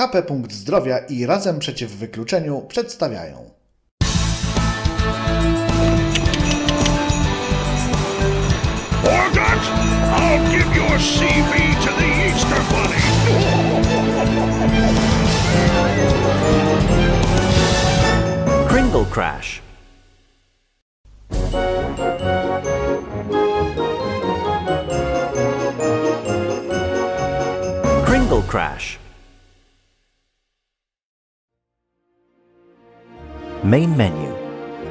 HP Punkt Zdrowia i Razem Przeciw Wykluczeniu przedstawiają. Orgot, I'll give your CV to the Easter Bunny. Kringle Crash. Kringle Crash. Main menu.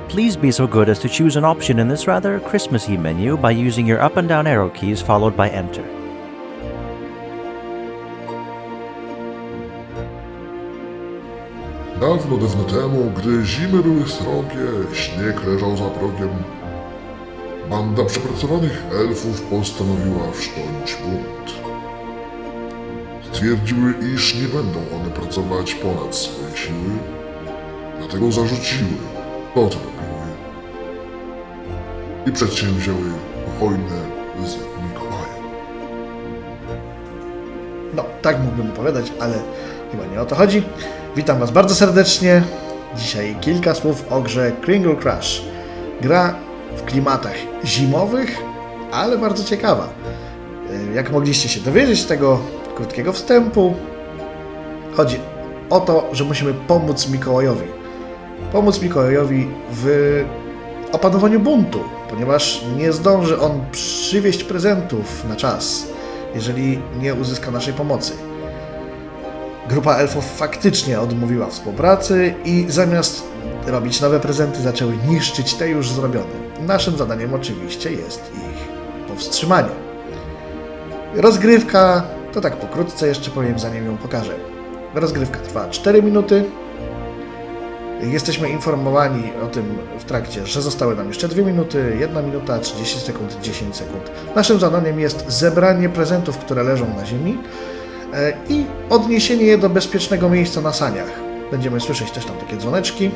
Please be so good as to choose an option in this rather Christmassy menu by using your up and down arrow keys followed by Enter. Dawno, dawno temu, gdy zimy były srogie, śnieg leżał za progiem, banda przepracowanych elfów postanowiła wszcząć bunt. Stwierdziły, iż nie będą one pracować ponad swoje siły, dlatego zarzuciły to, co robiły i przedsięwzięły wojnę z Mikołajem. No, tak mógłbym opowiadać, ale chyba nie o to chodzi. Witam Was bardzo serdecznie. Dzisiaj kilka słów o grze Kringle Crash. Gra w klimatach zimowych, ale bardzo ciekawa. Y, Jak mogliście się dowiedzieć z tego krótkiego wstępu, chodzi o to, że musimy pomóc Mikołajowi. Pomóc Mikołajowi w opanowaniu buntu, ponieważ nie zdąży on przywieźć prezentów na czas, jeżeli nie uzyska naszej pomocy. Grupa elfów faktycznie odmówiła współpracy i zamiast robić nowe prezenty, zaczęły niszczyć te już zrobione. Naszym zadaniem oczywiście jest ich powstrzymanie. Rozgrywka, to tak pokrótce jeszcze powiem, zanim ją pokażę. Rozgrywka trwa 4 minuty. Jesteśmy informowani o tym w trakcie, że zostały nam jeszcze 2 minuty, 1 minuta, 30 sekund, 10 sekund. Naszym zadaniem jest zebranie prezentów, które leżą na ziemi e, i odniesienie je do bezpiecznego miejsca na saniach. Będziemy słyszeć też tam takie dzwoneczki.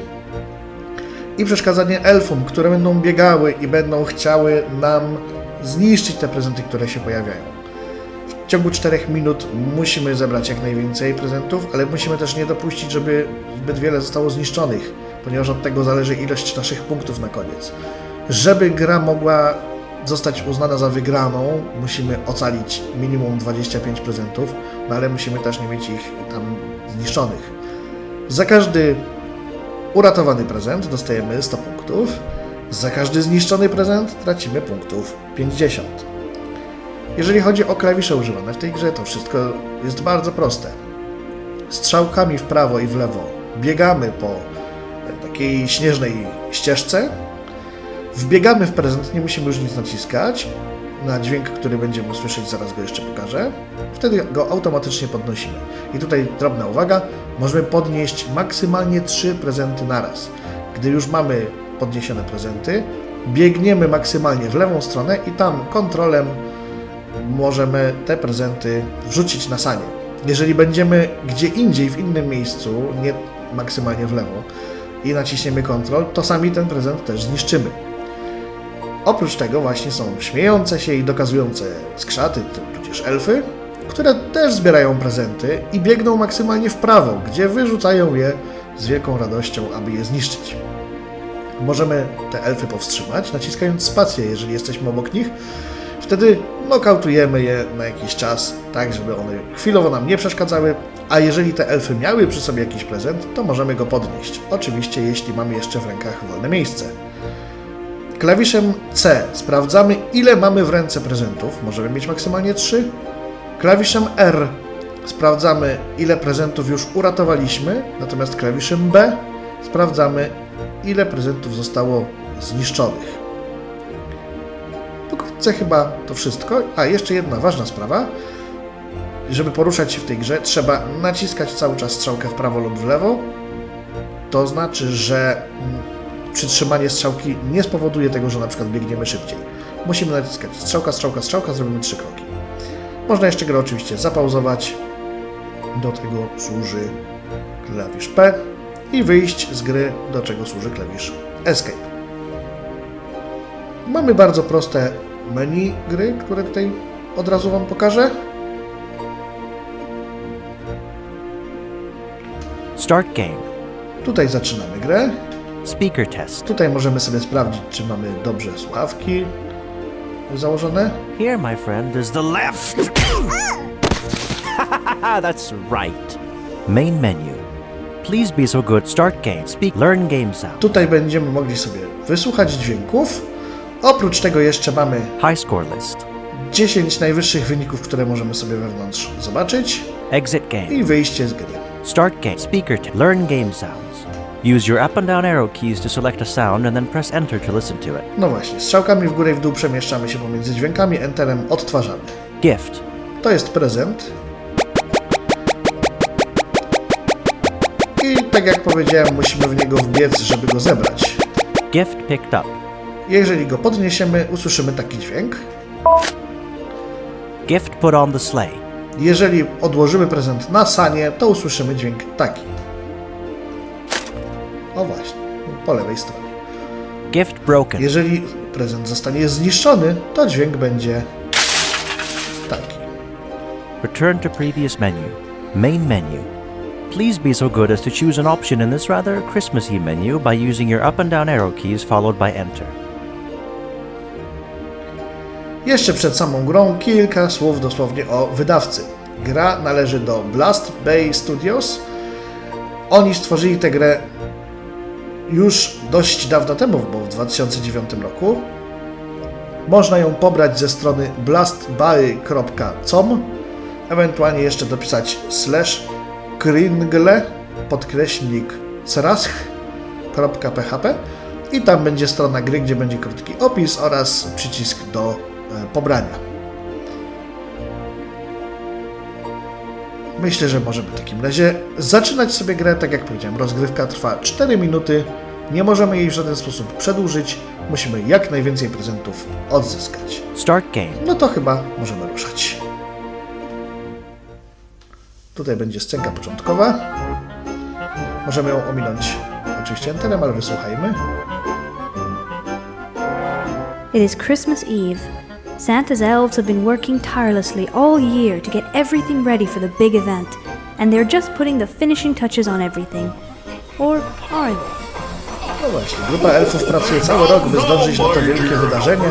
I przeszkadzanie elfom, które będą biegały i będą chciały nam zniszczyć te prezenty, które się pojawiają. Ciągu 4 minut musimy zebrać jak najwięcej prezentów, ale musimy też nie dopuścić, żeby zbyt wiele zostało zniszczonych, ponieważ od tego zależy ilość naszych punktów na koniec. Żeby gra mogła zostać uznana za wygraną, musimy ocalić minimum 25 prezentów, no ale musimy też nie mieć ich tam zniszczonych. Za każdy uratowany prezent dostajemy 100 punktów, za każdy zniszczony prezent tracimy punktów 50. Jeżeli chodzi o klawisze używane w tej grze, to wszystko jest bardzo proste. Strzałkami w prawo i w lewo biegamy po takiej śnieżnej ścieżce, wbiegamy w prezent, nie musimy już nic naciskać. Na dźwięk, który będziemy słyszeć, zaraz go jeszcze pokażę. Wtedy go automatycznie podnosimy. I tutaj drobna uwaga, możemy podnieść maksymalnie 3 prezenty naraz. Gdy już mamy podniesione prezenty, biegniemy maksymalnie w lewą stronę i tam kontrolem możemy te prezenty wrzucić na sanie. Jeżeli będziemy gdzie indziej, w innym miejscu, nie maksymalnie w lewo, i naciśniemy kontrol, to sami ten prezent też zniszczymy. Oprócz tego właśnie są śmiejące się i dokazujące skrzaty, tudzież elfy, które też zbierają prezenty i biegną maksymalnie w prawo, gdzie wyrzucają je z wielką radością, aby je zniszczyć. Możemy te elfy powstrzymać, naciskając spację, jeżeli jesteśmy obok nich. Wtedy nokautujemy je na jakiś czas, tak żeby one chwilowo nam nie przeszkadzały, a jeżeli te elfy miały przy sobie jakiś prezent, to możemy go podnieść. Oczywiście, jeśli mamy jeszcze w rękach wolne miejsce. Klawiszem C sprawdzamy, ile mamy w ręce prezentów. Możemy mieć maksymalnie 3. Klawiszem R sprawdzamy, ile prezentów już uratowaliśmy. Natomiast klawiszem B sprawdzamy, ile prezentów zostało zniszczonych. Pokrótce chyba to wszystko. A jeszcze jedna ważna sprawa. Żeby poruszać się w tej grze, trzeba naciskać cały czas strzałkę w prawo lub w lewo. To znaczy, że mm, przytrzymanie strzałki nie spowoduje tego, że na przykład biegniemy szybciej. Musimy naciskać strzałka, strzałka, strzałka, zrobimy trzy kroki. Można jeszcze grę oczywiście zapauzować. Do tego służy klawisz P i wyjść z gry, do czego służy klawisz Escape. Mamy bardzo proste menu gry, które tutaj od razu Wam pokażę. Start game. Tutaj zaczynamy grę. Speaker test. Tutaj możemy sobie sprawdzić, czy mamy dobrze słuchawki założone. Here, my friend, is the left. That's right. Main menu. Please be so good. Start game. Speak. Learn game sound. Tutaj będziemy mogli sobie wysłuchać dźwięków. Oprócz tego jeszcze mamy High score list. 10 najwyższych wyników, które możemy sobie wewnątrz zobaczyć Exit game. i wyjście z gry. Start game. Speaker. Learn game sounds. Use your up and down arrow keys to select a sound and then press enter to listen to it. No właśnie, strzałkami w górę i w dół przemieszczamy się pomiędzy dźwiękami, enterem odtwarzamy. Gift. To jest prezent. I tak jak powiedziałem, musimy w niego wbiec, żeby go zebrać. Gift picked up. Jeżeli go podniesiemy, usłyszymy taki dźwięk. Gift put on the sleigh. Jeżeli odłożymy prezent na sanie, to usłyszymy dźwięk taki. O właśnie, po lewej stronie. Gift broken. Jeżeli prezent zostanie zniszczony, to dźwięk będzie taki. Return to previous menu. Main menu. Please be so good as to choose an option in this rather Christmassy menu by using your up and down arrow keys followed by enter. Jeszcze przed samą grą kilka słów dosłownie o wydawcy. Gra należy do Blast Bay Studios. Oni stworzyli tę grę już dość dawno temu, bo w 2009 roku. Można ją pobrać ze strony blastbay.com, ewentualnie jeszcze dopisać slash kringle podkreśnik crash.php i tam będzie strona gry, gdzie będzie krótki opis oraz przycisk do pobrania. Myślę, że możemy w takim razie zaczynać sobie grę. Tak jak powiedziałem, rozgrywka trwa 4 minuty. Nie możemy jej w żaden sposób przedłużyć. Musimy jak najwięcej prezentów odzyskać. Start game. No to chyba możemy ruszać. Tutaj będzie scenka początkowa. Możemy ją ominąć oczywiście enterem, ale wysłuchajmy. It is Christmas Eve. Santa's elves have been working tirelessly all year to get everything ready for the big event, and they're just putting the finishing touches on everything. Or are they? No właśnie, grupa elfów pracuje cały rok, by zdążyć na to wielkie wydarzenie.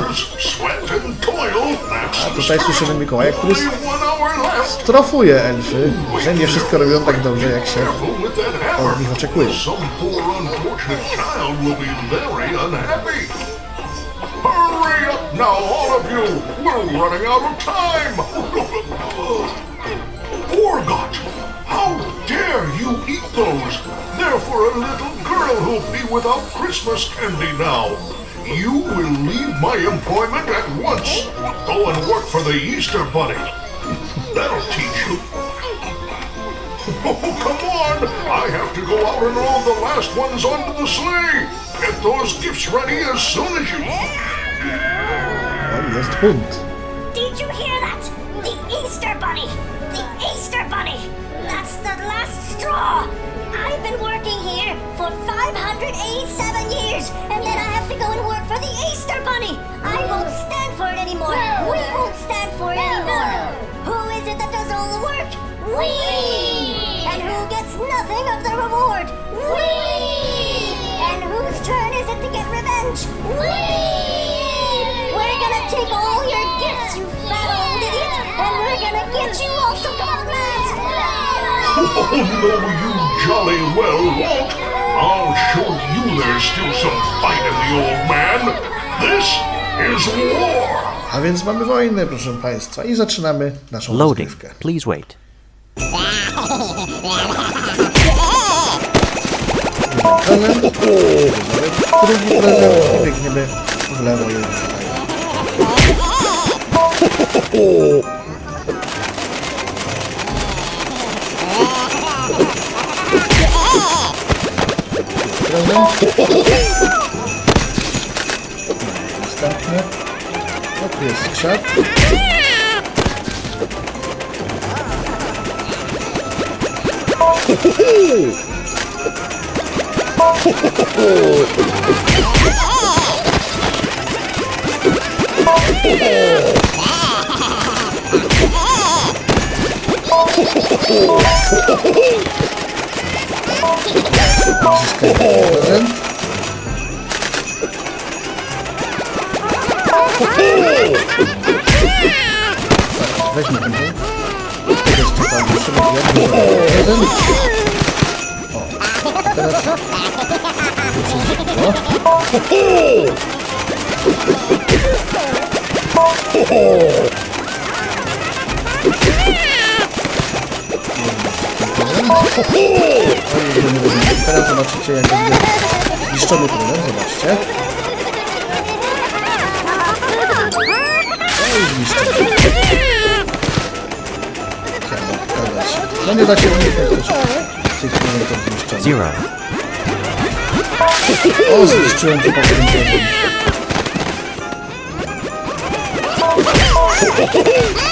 A tutaj słyszymy Mikołaja, który strofuje elfy, że nie wszystko robią tak dobrze, jak się od nich oczekuje. Hurry up now, all of you! We're running out of time! Orgot! How dare you eat those? They're for a little girl who'll be without Christmas candy now. You will leave my employment at once. Go and work for the Easter Bunny. That'll teach you. Oh, come on! I have to go out and load the last ones onto the sleigh. Get those gifts ready as soon as you. O, jest bunt. Did you hear that? The Easter Bunny! The Easter Bunny! That's the last straw! I've been working here for 587 years, and then I have to go and work for the Easter Bunny! I won't stand for it anymore! We won't stand for it anymore! Who is it that does all the work? We! And who gets nothing of the reward? We! And whose turn is it to get revenge? We! We're gonna take all your gifts, you fat old idiot, and we're gonna get you all some mask! Oh, no, you jolly well won't. I'll show you there's still some fight in the old man. This is war. A więc mamy wojnę, proszę Państwa, i zaczynamy naszą Loading. rozgrywkę. Please wait. Prezent, drugi prezent i biegniemy w lewo i w prawo. Ho, ho. Następny. O, tu jest skrzat. Oh! Oh! teraz zobaczycie jak będzie zniszczony prezent, zobaczcie. Oj. Chciałem pokazać. No nie da się uniknąć tych prezentów zniszczonych. Zero. O, zniszczyłem przypadkiem prezent. Stacją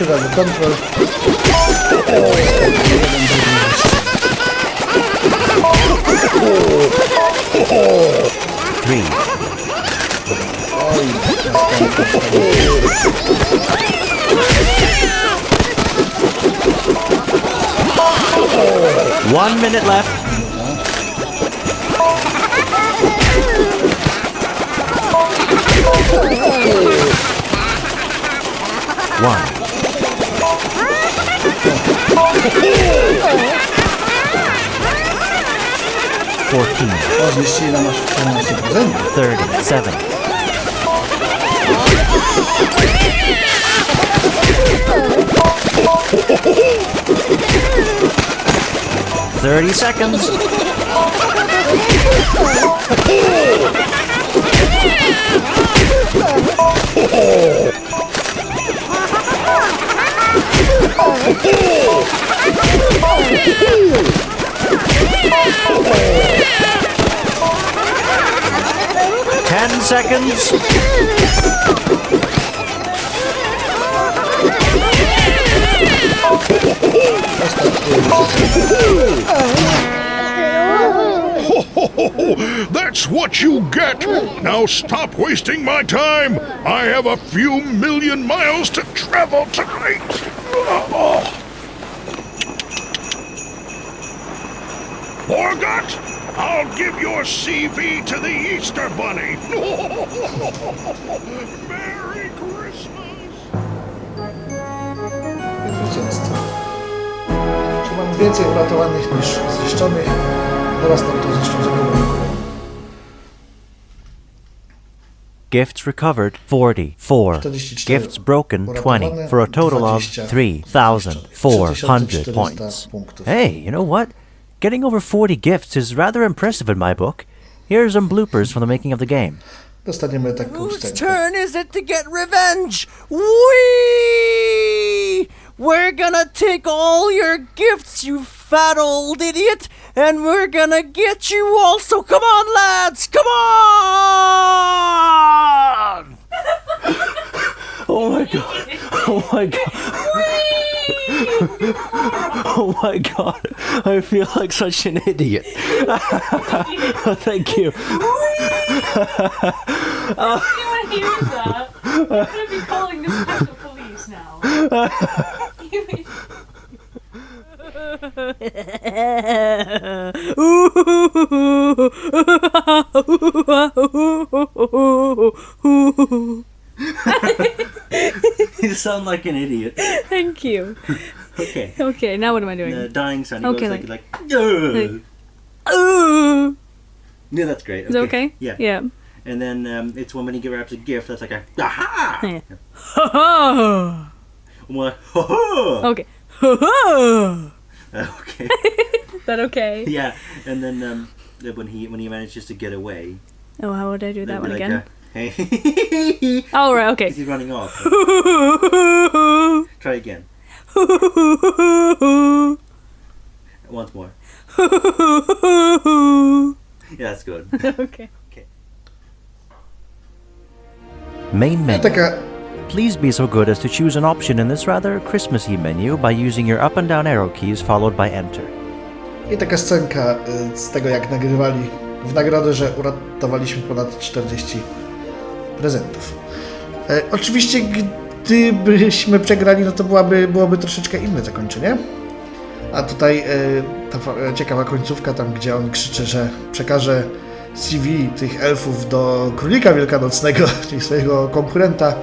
Siadamy, kontrol. One minute left. One. Fourteen. Podnieś ile masz w 14%? Thirty-seven. Thirty seconds. seconds. That's what you get! Now stop wasting my time! I have a few million miles to travel tonight! Oh. I'll give your CV to the Easter Bunny! Merry Christmas! Zwycięstwo. Czy mam więcej uratowanych niż zniszczonych? Zaraz nam to zniszczą za. Gifts recovered 44. 44 Gifts broken 20 for a total of 3,400 3400 points. Hey, you know what? Getting over 40 gifts is rather impressive in my book. Here are some bloopers from the making of the game. Dostaniemy taką Whose wstępę. turn is it to get revenge? We! We're gonna take all your gifts, you fat old idiot, and we're gonna get you also. Come on, lads! Come on! Oh my god. Oh my god. Oh my god. I feel like such an idiot. Thank you. Anyone hears that, I'm gonna be calling the special police now. You sound like an idiot. Thank you. Okay. Okay, now what am I doing? The dying sound Okay, goes like- like, like, "Ugh." Ooh. Yeah, that's great. Is that okay? Yeah. Yeah. And then um, it's when when he wraps a gift, that's like a aha. Yeah. Ha I'm like, ho ho. Okay. Ha ha! Okay. Is that okay? yeah. And then um, when he when he manages to get away, Oh, how would I do that one like, again? uh, hey. Oh, right, okay. He's running off. Try again. Once more. Yeah, that's good. okay. Main menu. Please be so good as to choose an option in this rather Christmassy menu by using your up and down arrow keys followed by enter. I taka scenka y, z tego, jak nagrywali w nagrodę, że uratowaliśmy ponad 40 prezentów. E, oczywiście, gdybyśmy przegrali, no to byłaby, byłoby troszeczkę inne zakończenie. A tutaj e, ta e, ciekawa końcówka, tam gdzie on krzyczy, że przekaże CV tych elfów do królika wielkanocnego, czyli swojego konkurenta.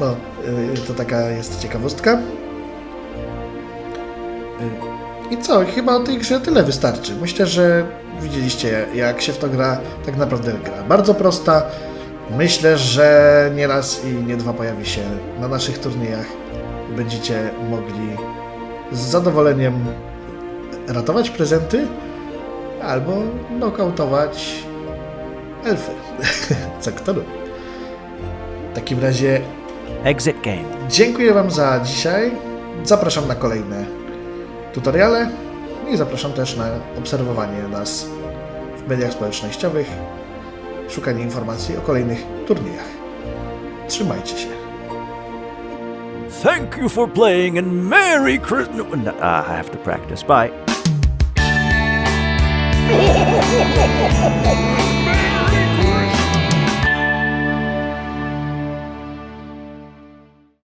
No, e, to taka jest ciekawostka. I co? Chyba o tej grze tyle wystarczy. Myślę, że widzieliście, jak się w to gra, tak naprawdę gra. Bardzo prosta. Myślę, że nie raz i nie dwa pojawi się na naszych turniejach. Będziecie mogli z zadowoleniem ratować prezenty albo nokautować elfy. Co kto lubi. W takim razie Exit game. Dziękuję Wam za dzisiaj. Zapraszam na kolejne tutoriale i zapraszam też na obserwowanie nas w mediach społecznościowych, szukanie informacji o kolejnych turniejach. Trzymajcie się. Thank you for playing and Merry Christmas. No, I have to practice. Bye.